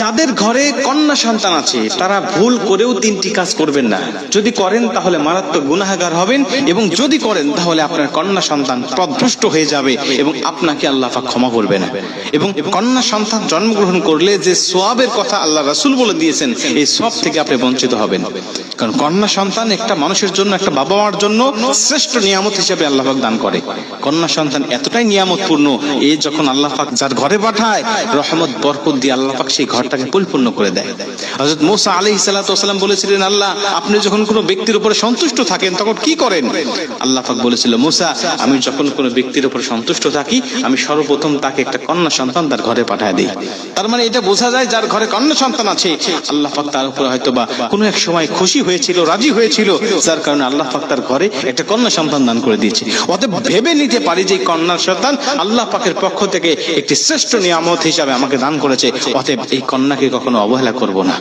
যাদের ঘরে কন্যা সন্তান আছে, তারা ভুল করেও তিনটি কাজ করবেন না। যদি করেন, তাহলে মারাত্মক গুনাহাগার হবেন এবং যদি করেন, তাহলে আপনার কন্যা সন্তান পদভ্রষ্ট হয়ে যাবে এবং আপনাকে আল্লাহ ক্ষমা করবে না এবং কন্যা সন্তান জন্মগ্রহণ করলে যে সোয়াবের কথা আল্লাহ রাসূল বলে দিয়েছেন, এই সব থেকে আপনি বঞ্চিত হবেন। কারণ কন্যা সন্তান একটা মানুষের জন্য, একটা বাবা মার জন্য শ্রেষ্ঠ নিয়ামত হিসেবে আল্লাহ পাক দান করে। কন্যা সন্তান এতটাই নিয়ামতপূর্ণ এই যখন আল্লাহ পাক যার ঘরে পাঠায়, রহমত, বরকত দিয়ে আল্লাহ পাক সেই ঘরটাকে পরিপূর্ণ করে দেয়। হযরত মুসা আলাইহিস সালাতু বলেছিলেন, আল্লাহ, আপনি যখন কোনো ব্যক্তির উপরে সন্তুষ্ট থাকেন, তখন কি করেন? আল্লাহ পাক বলেছিল, মোসা, আমি যখন কোনো ব্যক্তির উপর সন্তুষ্ট থাকি, আমি সর্বপ্রথম তাকে একটা কন্যা সন্তান তার ঘরে পাঠায় দিই। তার মানে এটা বোঝা যায় যার ঘরে কন্যা সন্তান আছে, আল্লাহ পাক তার উপরে হয়তো বা কোনো এক সময় খুশি হয়েছিল, রাজি হয়েছিল। যার কারণে আল্লাহ পাক তার ঘরে একটা কন্যা সন্তান দান করে দিয়েছে। অতএব ভেবে নিতে পারি যে কন্যা সন্তান আল্লাহ পাকের পক্ষ থেকে একটি শ্রেষ্ঠ নিয়ামত হিসাবে আমাকে দান করেছে। অতএব এই কন্যাকে কখনো অবহেলা করব না।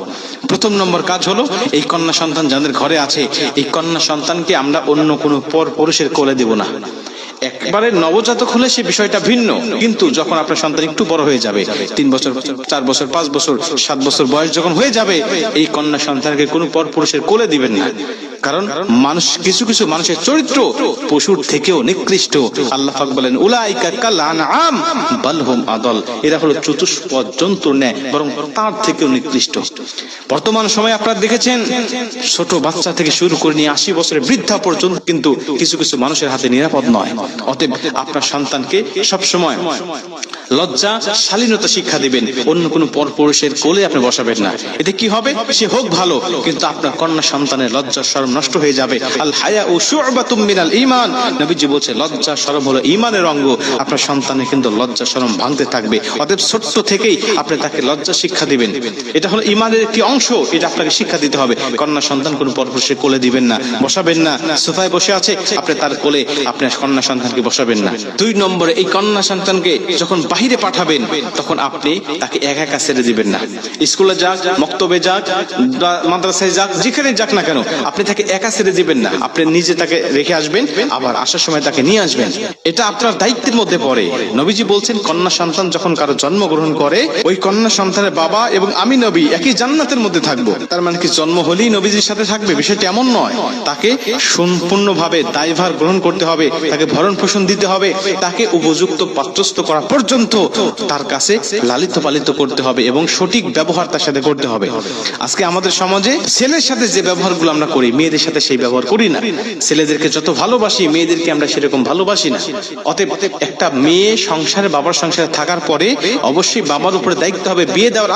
প্রথম নম্বর কাজ হলো, এই কন্যা সন্তান যাদের ঘরে আছে, এই কন্যা সন্তানকে আমরা অন্য কোনো পর পুরুষের কোলে দেব না। একবারে নবজাতক হলে সে বিষয়টা ভিন্ন। কিন্তু যখন আপনার সন্তান একটু বড় হয়ে যাবে, তিন বছর, চার বছর, পাঁচ বছর, সাত বছর বয়স যখন হয়ে যাবে, এই কন্যা সন্তানকে কোনো পর পুরুষের কোলে দিবেন না। কারণ মানুষ কিছু কিছু মানুষের চরিত্র পশুর থেকেও নিকৃষ্ট। আল্লাহ পাক বলেন, উলাইকা কাল আনআম বালহুম আদল। এরা হলো চতুষ্পদ জন্তুর ন্যায়, বরং তার থেকেও নিকৃষ্ট। বর্তমান সময়ে আপনারা দেখেছেন, ছোট বাচ্চা থেকে শুরু করে নিয়ে আশি বছরের বৃদ্ধা পর্যন্ত কিন্তু কিছু কিছু মানুষের হাতে নিরাপদ নয়। অতএব আপনার সন্তানকে সব সময় লজ্জা, শালীনতা শিক্ষা দিবেন। অন্য কোনো পরপুরুষের কোলে আপনি বসাবেন না। এতে কি হবে? সে হোক ভালো, কিন্তু আপনার কন্যা সন্তানের লজ্জা শরম নষ্ট হয়ে যাবে। আল হায়া ও শুআবাতুম মিনাল ঈমান। নবীজি বলছে লজ্জা শরম হলো ঈমানের অঙ্গ। আপনার সন্তানের কিন্তু লজ্জা শরম ভাঙতে থাকবে। অতএব ছোট্ট থেকেই আপনি তাকে লজ্জা শিক্ষা দিবেন। এটা হলো ঈমানের একটি অংশ, এটা আপনাকে শিক্ষা দিতে হবে। কন্যা সন্তান কোনো পরপুরুষের কোলে দিবেন না, বসাবেন না। সোফায় বসে আছে, আপনি তার কোলে আপনার কন্যা সন্তানকে বসাবেন না। দুই নম্বরে, এই কন্যা সন্তানকে যখন বাহিরে পাঠাবেন, তখন আপনি তাকে একা একা ছেড়ে দিবেন না। স্কুলে যাক, মক্তবে যাক মাদ্রাসায় যাক যেখানে যাক না কেন, আপনি তাকে একা ছেড়ে দিবেন না। আপনি নিজে তাকে রেখে আসবেন, আবার আসার সময় তাকে নিয়ে আসবেন। এটা আপনার দায়িত্বের মধ্যে পড়ে। নবীজি বলছেন, কন্যা সন্তান যখন কারও জন্মগ্রহণ করে, ওই কন্যা সন্তানের বাবা এবং আমি নবী একই জান্নাতের মধ্যে থাকব। তার মানে কি, জন্ম হলেই নবীজির সাথে থাকবে? বিষয়টি এমন নয়। তাকে সম্পূর্ণভাবে দায়ভার গ্রহণ করতে হবে, তাকে ভরণ পোষণ দিতে হবে, তাকে উপযুক্ত পাত্রস্থ করা পর্যন্ত তার কাছে লালিত পালিত করতে হবে এবং সঠিক ব্যবহার তার সাথে করতে হবে। আজকে আমাদের সমাজে ছেলের সাথে যে ব্যবহারগুলো আমরা করি, মেয়েদের সাথে সেই ব্যবহার করি না। ছেলেদেরকে যত ভালোবাসি, মেয়েদেরকে আমরা সেরকম ভালোবাসি না। অতএব একটা মেয়ে সংসারে, বাবার সংসারে থাকার পরে অবশ্যই বাবার উপরে দায়িত্ব হবে, বিয়ে দেওয়ার